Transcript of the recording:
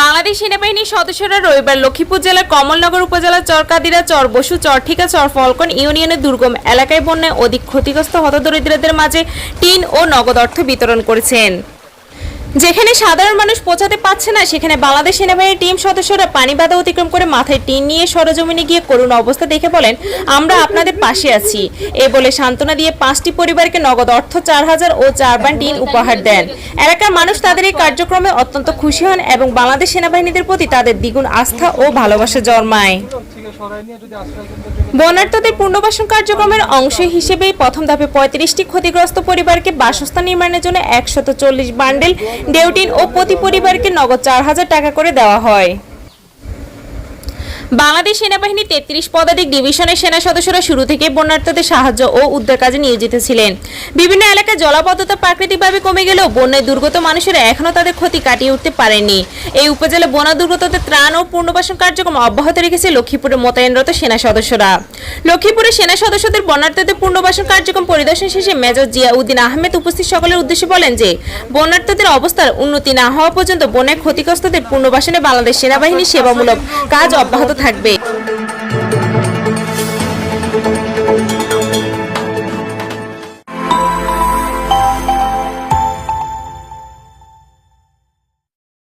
বাংলাদেশ সেনাবাহিনীর সদস্যরা রবিবার লক্ষ্মীপুর জেলার কমলনগর উপজেলার চরকাদিরা চর বসু চর ঠিকা চর ফলকন ইউনিয়নের দুর্গম এলাকায় বন্যায় অধিক ক্ষতিগ্রস্ত হতদরিদ্রদের মাঝে টিন ও নগদ অর্থ বিতরণ করেছেন। যেখানে সাধারণ মানুষ পৌঁছাতে পারছে না সেখানে বাংলাদেশ সেনাবাহিনীর টিম সদস্যরা পানি বাধা অতিক্রম করে মাথায় টিন নিয়ে সরজমিনে গিয়ে করুণ অবস্থা দেখে বলেন আমরা আপনাদের পাশে আছি। এ বলে সান্ত্বনা দিয়ে পাঁচটি পরিবারকে নগদ অর্থ চার হাজার ও চার বান টিন উপহার দেন। এলাকার মানুষ তাদের এই কার্যক্রমে অত্যন্ত খুশি হন এবং বাংলাদেশ সেনাবাহিনীদের প্রতি তাদের দ্বিগুণ আস্থা ও ভালোবাসা জন্মায়। বন্যার্থদের পুনর্বাসন কার্যক্রমের অংশ হিসেবে প্রথম ধাপে পঁয়ত্রিশটি ক্ষতিগ্রস্ত পরিবারকে বাসস্থান নির্মাণের জন্য একশত চল্লিশ বান্ডেল ডেউটিন ও প্রতি পরিবারকে নগদ চার হাজার টাকা করে দেওয়া হয়। বাংলাদেশ সেনাবাহিনীর তেত্রিশ পদাতিক ডিভিশনের সেনা সদস্যরা শুরু থেকে বন্যার্থদের সাহায্য ও উদ্ধার কাজে নিয়োজিত ছিলেন। বিভিন্ন এলাকায় জলাবদ্ধতা প্রাকৃতিকভাবে কমে গেলেও বন্যায় দুর্গত মানুষেরা এখনও তাদের ক্ষতি কাটিয়ে উঠতে পারেনি। এই উপজেলা বন্যা দুর্গতদের ত্রাণ ও পুনর্বাসন কার্যক্রম অব্যাহত রেখেছে লক্ষ্মীপুরে মোতায়েনরত সেনা সদস্যরা। লক্ষ্মীপুরে সেনা সদস্যদের বন্যার্থদের পুনর্বাসন কার্যক্রম পরিদর্শন শেষে মেজর জিয়া উদ্দিন আহমেদ উপস্থিত সকলের উদ্দেশ্যে বলেন যে বন্যার্থদের অবস্থার উন্নতি না হওয়া পর্যন্ত বন্যায় ক্ষতিগ্রস্তদের পুনর্বাসনে বাংলাদেশ সেনাবাহিনীর সেবামূলক কাজ অব্যাহত থাকবে।